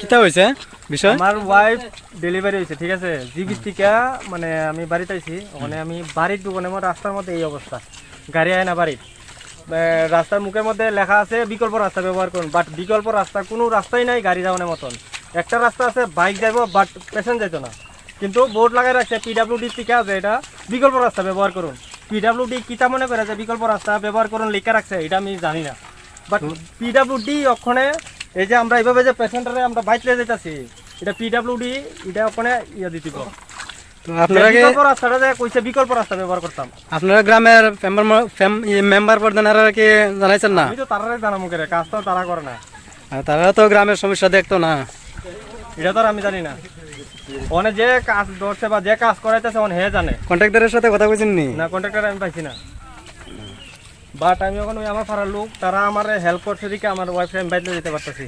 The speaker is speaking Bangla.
কিতা হয়েছে মানে আমি বাড়িতে আইছি ওখানে আমি বাড়ির দোকানে রাস্তার মধ্যে এই অবস্থা গাড়ি আয় না বাড়ির রাস্তার মুখের মধ্যে লেখা আছে, বিকল্প রাস্তা ব্যবহার করুন বাট বিকল্প রাস্তা কোনো রাস্তাই নাই গাড়ি যাওয়ানোর মতন। একটা রাস্তা আছে বাইক যাইব বাট পেশেন্ট যাইতো না। কিন্তু বোর্ড লাগাই রাখছে পিডাব্লিউডি থেকে আছে এটা। বিকল্প রাস্তা ব্যবহার করুন। পিডাব্লিউডি কিতা মনে করে যে বিকল্প রাস্তা ব্যবহার করুন লেখা রাখছে এটা আমি জানি না। বাট পিডাব্লিউডি ওখানে এই যে আমরা এইভাবে যে পেশেন্টারে আমরা বাইক লিয়ে যেতেছি এটা পিডাব্লিউডি এটা ওখানে ইয়ে দিতে আপনারা বিকল্প রাস্তাটা যে কইছে বিকল্প রাস্তা ব্যবহার করতাম। আপনারা গ্রামের মেম্বার প্রধানেরা কি জানাইছেন না? আমি তো তারারে জানামু করে কাজ তো তারা করে না। তারা তো গ্রামের সমস্যা দেখতো না। এটা তো আর আমি জানি না। ওখানে যে কাজ ধরছে বা যে কাজ করাইতেছে ওখানে হে জানে। কন্ট্রাক্টরের সাথে কথা বলছেন নি? না কন্ট্রাক্টর আমি পাইছি না। বাট আমি ওখানে ওই আমার ফারার লোক তারা আমার হেল্প করছে দিকে আমার ওয়াইফ আমি বাইরে যেতে পারতেছি।